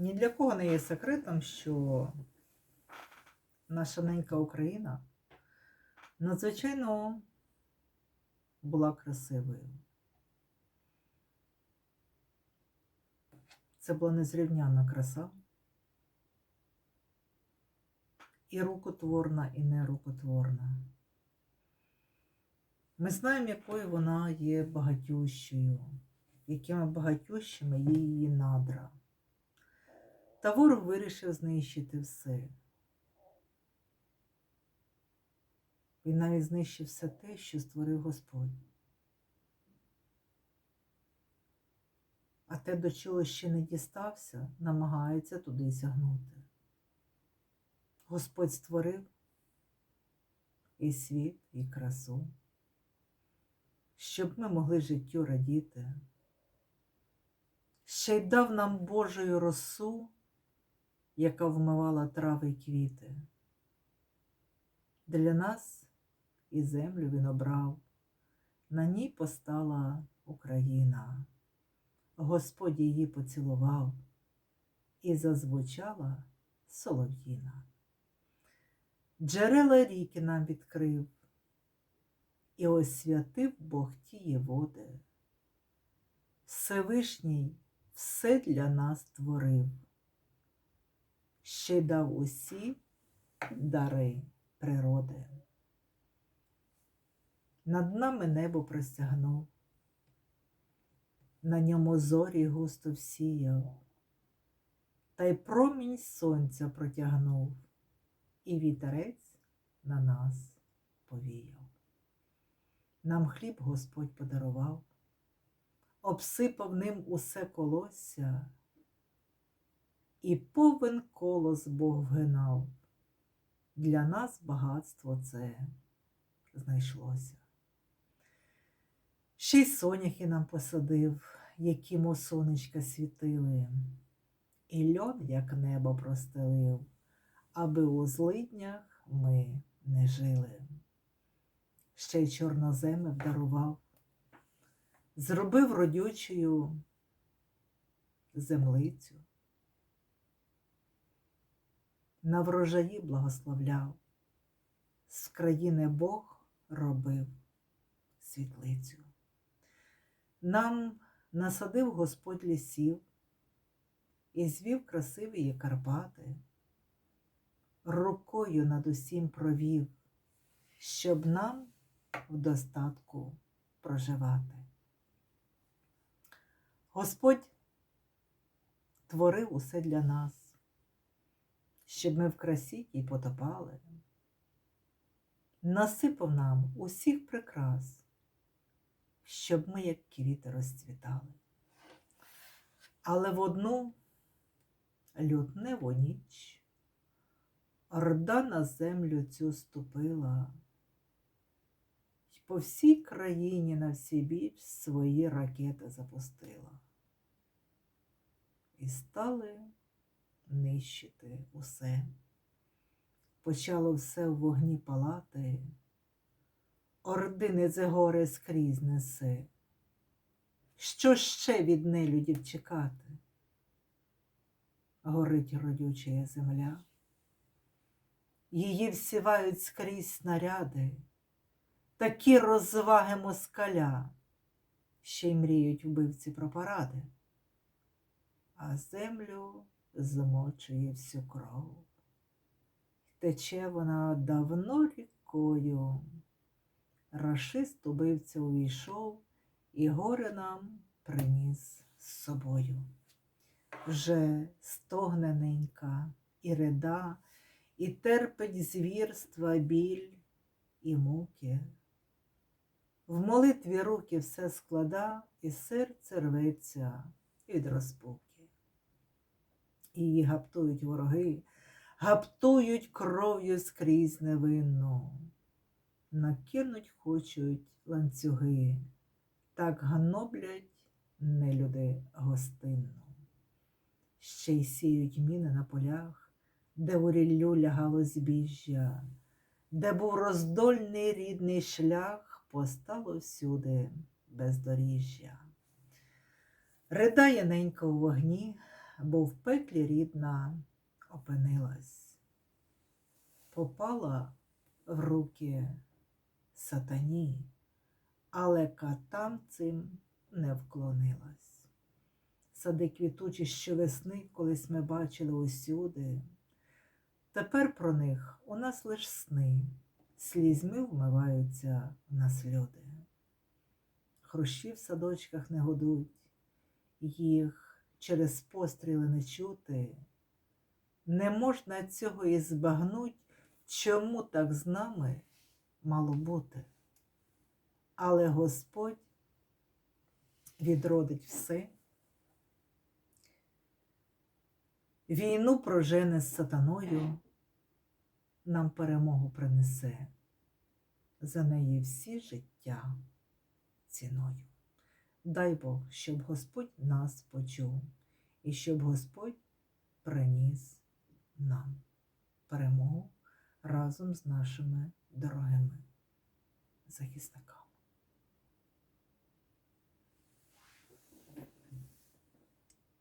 Ні для кого не є секретом, що наша ненька Україна надзвичайно була красивою. Це була незрівняна краса. І рукотворна, і нерукотворна. Ми знаємо, якою вона є багатющою, якими багатющими є її надра. Та ворог вирішив знищити все. Він навіть знищив все те, що створив Господь. А те, до чого ще не дістався, намагається туди сягнути. Господь створив і світ, і красу, щоб ми могли життю радіти, ще й дав нам Божою росу, яка вмивала трави й квіти. Для нас і землю він обрав, на ній постала Україна. Господь її поцілував, і зазвучала солов'їна. Джерела ріки нам відкрив, і освятив Бог тіє води. Всевишній все для нас творив, ще дав усі дари природи. Над нами небо простягнув, на ньому зорі густо всіяв, та й промінь сонця протягнув, і вітерець на нас повіяв. Нам хліб Господь подарував, обсипав ним усе колосся, і повен колос Бог вгинав. Для нас багатство це знайшлося. Ще й соняхи нам посадив, які мо сонечка світили, і льон, як небо простелив, аби у злиднях ми не жили. Ще й чорноземи вдарував, зробив родючою землицю, на врожаї благословляв, з країни Бог робив світлицю. Нам насадив Господь лісів і звів красиві Карпати, рукою над усім провів, щоб нам в достатку проживати. Господь творив усе для нас, щоб ми в красі тій потопали, насипав нам усіх прикрас щоб ми, як квіти, розцвітали. Але в одну лютневу ніч орда на землю цю ступила, й по всій країні на всі біч свої ракети запустила. І стали нищити усе. Почало все в вогні палати ордини це горе скрізь несе. Що ще від нелюдів чекати? Горить родюча земля, її всівають скрізь снаряди, такі розваги москаля, ще й мріють вбивці про паради, а землю змочує всю кров. Тече вона давно рікою. Рашист убивця увійшов і горе нам приніс з собою. Вже стогне ненька і рида, і терпить звірства, біль і муки. В молитві руки все склада, і серце рветься від розпуки. Її гаптують вороги, гаптують кров'ю скрізь невинну накинуть хочуть ланцюги, так гноблять нелюди гостинно. Ще й сіють міни на полях, де у ріллю лягало збіжжя, де був роздольний рідний шлях, постало всюди бездоріжжя. Ридає ненька у вогні, бо в пеклі рідна опинилась, попала в руки сатані, але катам цим не вклонилась. Сади квітучі щовесни, колись ми бачили усюди. Тепер про них у нас лиш сни, слізьми вмиваються в нас люди. Хрущі в садочках не годуть, їх через постріли не чути. Не можна цього і збагнуть, чому так з нами мало бути. Але Господь відродить все. Війну прожене з сатаною, нам перемогу принесе, за неї всі життя ціною. Дай Бог, щоб Господь нас почув і щоб Господь приніс нам перемогу разом з нашими дорогими захисниками.